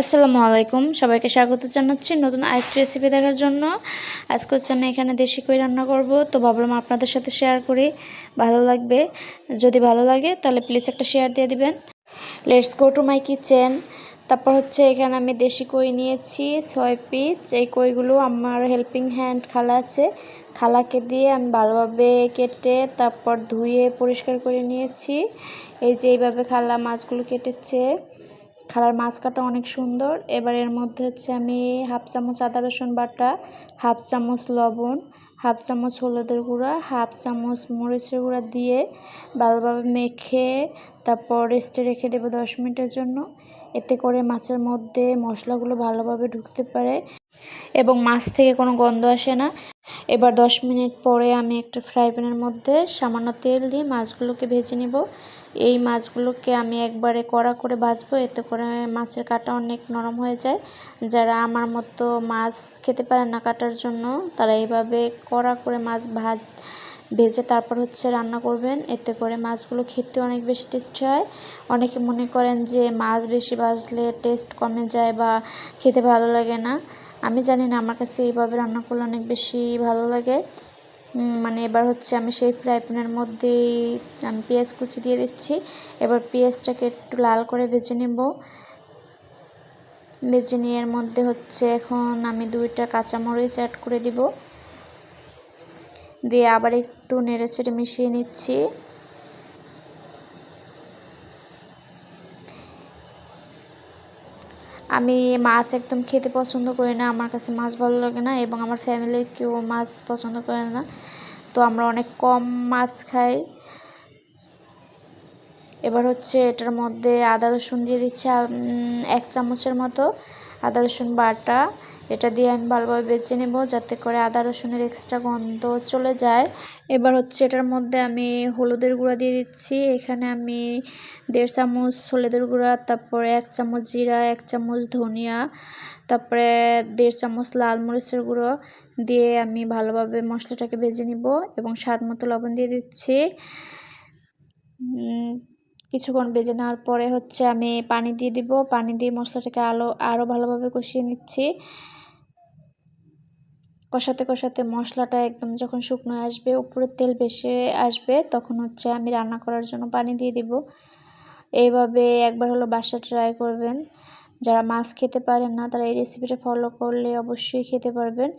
আসসালামু আলাইকুম। সবাইকে স্বাগত জানাচ্ছি নতুন আরেকটি রেসিপি দেখার জন্য। আজকে হচ্ছে আমি এখানে দেশি কই রান্না করব। তো ভাবলাম আপনাদের সাথে শেয়ার করি। ভালো লাগবে। যদি ভালো লাগে, তাহলে প্লিজ একটা শেয়ার দিয়ে দিবেন। Let's go to my kitchen তারপর হচ্ছে এখানে আমি দেশি কই নিয়েছি, ছয় পিস এই কইগুলো আমার হেল্পিং হ্যান্ড খালা আছে। খালাকে দিয়ে আমি ভালোভাবে কেটে তারপর ধুয়ে পরিষ্কার করে নিয়েছি। এই যে এইভাবে খালা মাছগুলো কেটেছে। খালার মাছ কাটা অনেক সুন্দর। এবার এর মধ্যে হচ্ছে আমি হাফ চামচ আদা রসুন বাটা, হাফ চামচ লবণ, হাফ চামচ হলুদের গুঁড়া, হাফ চামচ মরিচের গুঁড়া দিয়ে ভালোভাবে মেখে তারপর রেস্টে রেখে দেবো দশ মিনিটের জন্য। এতে করে মাছের মধ্যে মশলাগুলো ভালোভাবে ঢুকতে পারে। এবং মাছ থেকে কোনো গন্ধ আসে না। এবার দশ মিনিট পরে আমি একটা ফ্রাই প্যানের মধ্যে সামান্য তেল দিয়ে মাছগুলোকে ভেজে নিব। এই মাছগুলোকে আমি একবারে কড়া করে ভাজবো, এতে করে মাছের কাটা অনেক নরম হয়ে যায়। যারা আমার মতো মাছ খেতে পারে না কাটার জন্য, তারা এইভাবে কড়া করে মাছ ভাজ, ভেজে তারপর হচ্ছে রান্না করবেন। এতে করে মাছগুলো খেতে অনেক বেশি টেস্ট হয়। অনেকে মনে করেন যে মাছ বেশি ভাজলে টেস্ট কমে যায় বা খেতে ভালো লাগে না। আমি জানি না, আমার কাছে এইভাবে রান্না করলে অনেক বেশি ভালো লাগে। মানে এবার হচ্ছে আমি সেই ফ্রাই প্যানের মধ্যেই আমি পেঁয়াজ কুচি দিয়ে দিচ্ছি। এবার পেঁয়াজটাকে একটু লাল করে ভেজে নেব। ভেজে নিয়ে এর মধ্যে হচ্ছে এখন আমি দুইটা কাঁচামরিচ অ্যাড করে দিব। দিয়ে আবার একটু নেড়ে চেড়ে মিশিয়ে নিচ্ছি। আমি মাছ একদম খেতে পছন্দ করি না, আমার কাছে মাছ ভালো লাগে না এবং আমার ফ্যামিলির কেউ মাছ পছন্দ করে না। তো আমরা অনেক কম মাছ খাই। এবার হচ্ছে এটার মধ্যে আদা রসুন দিয়ে দিচ্ছি এক চামচের মতো আদা রসুন বাটা। এটা দিয়ে আমি ভালোভাবে বেছে নেব যাতে করে আদা রসুনের এক্সট্রা গন্ধ চলে যায়। এবার হচ্ছে এটার মধ্যে আমি হলুদের গুঁড়া দিয়ে দিচ্ছি। এখানে আমি দেড় চামচ হলুদের গুঁড়া, তারপরে এক চামচ জিরা, এক চামচ ধনিয়া, তারপরে দেড় চামচ লাল মরিচের গুঁড়ো দিয়ে আমি ভালোভাবে মশলাটাকে ভেজে নিব এবং স্বাদ মতো লবণ দিয়ে দিচ্ছি। কিছুক্ষণ ভেজে নেওয়ার পরে হচ্ছে আমি পানি দিয়ে দিব। পানি দিয়ে মশলাটাকে আলো আরও ভালোভাবে কষিয়ে নিচ্ছি। কষাতে কষাতে মশলাটা একদম যখন শুকনো আসবে, উপরের তেল বেশি আসবে, তখন হচ্ছে আমি রান্না করার জন্য পানি দিয়ে দিব। এইভাবে একবার হলো বাসা ট্রাই করবেন। যারা মাছ খেতে পারেন না, তারা এই রেসিপিটা ফলো করলে অবশ্যই খেতে পারবেন।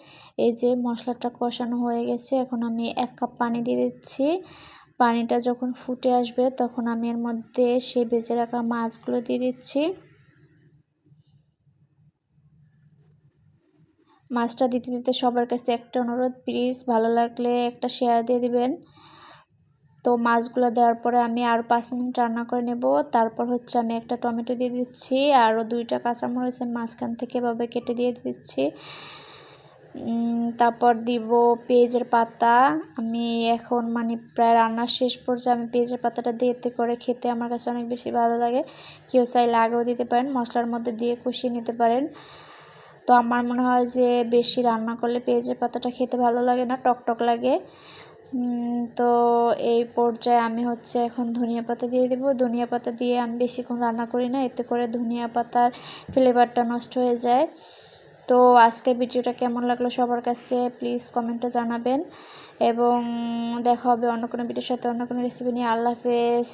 এই যে মশলাটা কষানো হয়ে গেছে, এখন আমি এক কাপ পানি দিয়ে দিচ্ছি। পানিটা যখন ফুটে আসবে, তখন আমি এর মধ্যে সেই বেজে রাখা মাছগুলো দিয়ে দিচ্ছি। মাছটা দিতে দিতে সবার কাছে একটা অনুরোধ, প্লিজ ভালো লাগলে একটা শেয়ার দিয়ে দিবেন। তো মাছগুলো দেওয়ার পরে আমি আরও পাঁচ মিনিট রান্না করে নেব। তারপর হচ্ছে আমি একটা টমেটো দিয়ে দিচ্ছি আরও দুইটা কাঁচামরিচ মাঝখান থেকে এভাবে কেটে দিয়ে দিচ্ছি। তারপর দিব পেঁয়াজের পাতা। আমি এখন মানে প্রায় রান্নার শেষ পর্যায়ে আমি পেঁয়াজের পাতাটা দিয়ে এতে করে খেতে আমার কাছে অনেক বেশি ভালো লাগে। কেউ চাইলে আগেও দিতে পারেন, মশলার মধ্যে দিয়ে কষিয়ে নিতে পারেন। তো আমার মনে হয় যে বেশি রান্না করলে পেঁয়াজের পাতাটা খেতে ভালো লাগে না, টক টক লাগে। তো এই পর্যায়ে আমি হচ্ছে এখন ধনিয়া পাতা দিয়ে দেবো। ধনিয়া পাতা দিয়ে আমি বেশিক্ষণ রান্না করি না, এতে করে ধনিয়া পাতার ফ্লেভারটা নষ্ট হয়ে যায়। তো আজকের ভিডিওটা কেমন লাগল সবার কাছে প্লিজ কমেন্টে জানাবেন। এবং দেখা হবে অন্য কোনো ভিডিওর সাথে, অন্য কোনো রেসিপি নিয়ে। আল্লাহ হাফেজ।